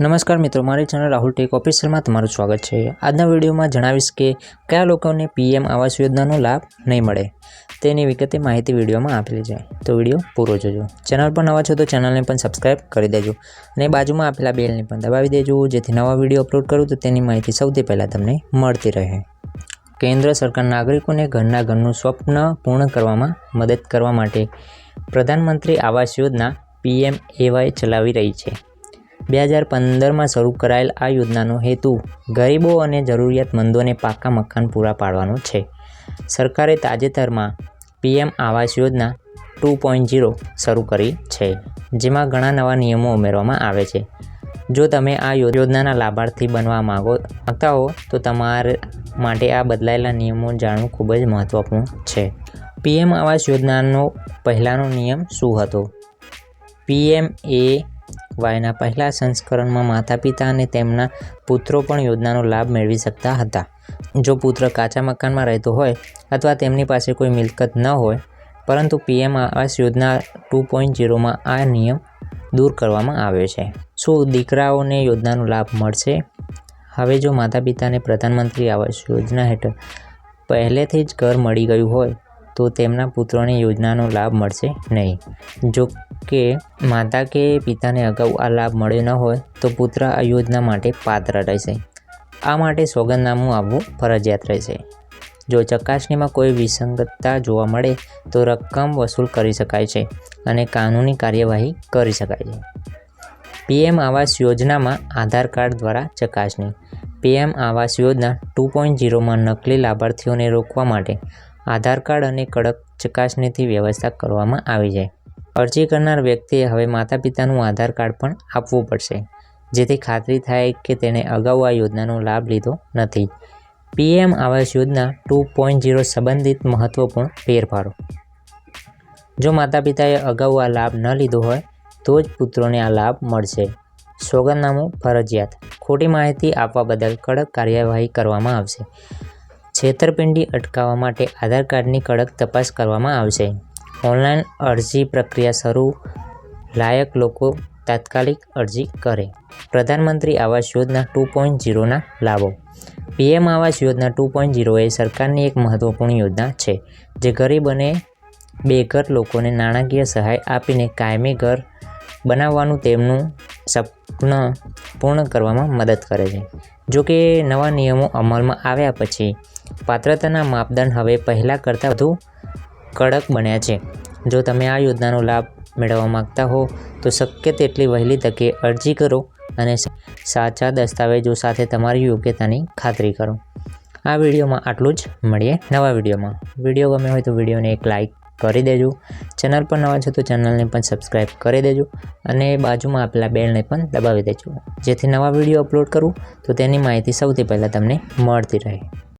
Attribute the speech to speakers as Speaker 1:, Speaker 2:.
Speaker 1: નમસ્કાર મિત્રો, મારી ચેનલ રાહુલ ટેક ઓફિસરમાં તમારું સ્વાગત છે. આજના વિડીયોમાં જણાવીશ કે કયા લોકોને પીએમ આવાસ યોજનાનો લાભ નહીં મળે તેની વિગતે માહિતી વિડીયોમાં આપેલી છે. તો વીડિયો પૂરો જોજો. ચેનલ પર નવા છો તો ચેનલને પણ સબસ્ક્રાઈબ કરી દેજો અને બાજુમાં આપેલા બેલને પણ દબાવી દેજો, જેથી નવા વીડિયો અપલોડ કરું તો તેની માહિતી સૌથી પહેલાં તમને મળતી રહે. કેન્દ્ર સરકાર નાગરિકોને ઘરના ઘરનું સ્વપ્ન પૂર્ણ કરવામાં મદદ કરવા માટે પ્રધાનમંત્રી આવાસ યોજના પીએમ એવાય ચલાવી રહી છે. બે હજાર પંદરમાં શરૂ કરાયેલ આ યોજનાનો હેતુ ગરીબો અને જરૂરિયાતમંદોને પાકા મકાન પૂરા પાડવાનો છે. સરકારે તાજેતરમાં PM Awas Yojana two point zero શરૂ કરી છે, જેમાં ઘણા નવા નિયમો ઉમેરવામાં આવે છે. જો તમે આ યોજનાના લાભાર્થી બનવા માગો, માગતા હો, તો તમારે માટે આ બદલાયેલા નિયમો જાણવું ખૂબ જ મહત્ત્વપૂર્ણ છે. પીએમ આવાસ યોજનાનો પહેલાંનો નિયમ શું હતો? પીએમ એ વાયના પહેલા સંસ્કરણમાં માતા પિતા અને તેમના પુત્રો પણ યોજનાનો લાભ મેળવી શકતા હતા. જો પુત્ર કાચા મકાનમાં રહેતો હોય અથવા તેમની પાસે કોઈ મિલકત ન હોય, પરંતુ PM Awas Yojana two point ઝીરોમાં આ નિયમ દૂર કરવામાં આવ્યો છે. શું દીકરાઓને યોજનાનો લાભ મળશે? હવે જો માતા પિતાને પ્રધાનમંત્રી આવાસ યોજના હેઠળ પહેલેથી જ ઘર મળી ગયું હોય તો તેમના પુત્રોને યોજનાનો લાભ મળશે નહીં. જો કે માતા કે પિતાને અગાઉ આ લાભ મળ્યો ન હોય, તો પુત્ર આ યોજના માટે પાત્ર રહેશે. આ માટે સોગંદનામું આપવું ફરજિયાત રહેશે. જો ચકાસણીમાં કોઈ વિસંગતતા જોવા મળે, તો રકમ વસૂલ કરી શકાય છે અને કાનૂની કાર્યવાહી કરી શકાય છે. પીએમ આવાસ યોજનામાં આધાર કાર્ડ દ્વારા ચકાસણી. PM Awas Yojana two point ઝીરોમાં નકલી લાભાર્થીઓને રોકવા માટે આધાર કાર્ડ અને કડક ચકાસણીથી વ્યવસ્થા કરવામાં આવી છે. અરજી કરનાર વ્યક્તિએ હવે માતા પિતાનું આધાર કાર્ડ પણ આપવું પડશે, જેથી ખાતરી થાય કે તેણે અગાઉ આ યોજનાનો લાભ લીધો નથી. PM Awas Yojana two point zero સંબંધિત મહત્વપૂર્ણ ફેરફારો. જો માતા પિતાએ અગાઉ આ લાભ ન લીધો હોય, તો જ પુત્રોને આ લાભ મળશે. સોગંદનામું ફરજિયાત. ખોટી માહિતી આપવા બદલ કડક કાર્યવાહી કરવામાં આવશે. છેતરપિંડી અટકાવવા માટે આધાર કાર્ડની કડક તપાસ કરવામાં આવશે. ઓનલાઈન અરજી પ્રક્રિયા શરૂ. લાયક લોકો તાત્કાલિક અરજી કરે. પ્રધાનમંત્રી આવાસ યોજના ટુ પોઈન્ટ ઝીરોના લાભો. PM Awas Yojana two point zero એ સરકારની એક મહત્વપૂર્ણ યોજના છે, જે ગરીબ અને બેઘર લોકોને નાણાકીય સહાય આપીને કાયમી ઘર બનાવવાનું તેમનું સપન પૂર્ણ કરવામાં મદદ કરે છે. જો કે નવા નિયમો અમલમાં આવ્યા પછી પાત્રતાના માપદંડ હવે પહેલાં કરતાં વધુ કડક બન્યા છે. જો તમે આ યોજનાનો લાભ મેળવવા માંગતા હો, તો શક્ય તેટલી વહેલી તકે અરજી કરો અને સાચા દસ્તાવેજો સાથે તમારી યોગ્યતાની ખાતરી કરો. આ વિડીયોમાં આટલું જ. મળીએ નવા વિડીયોમાં. વીડિયો ગમે હોય તો વિડીયોને એક લાઇક કરી દેજો. ચેનલ પર નવા છો તો ચેનલને પણ સબસ્ક્રાઈબ કરી દેજો અને બાજુમાં આપેલા બેલને પણ દબાવી દેજો. જેથી નવા વીડિયો અપલોડ કરું તો તેની માહિતી સૌથી પહેલાં તમને મળતી રહે.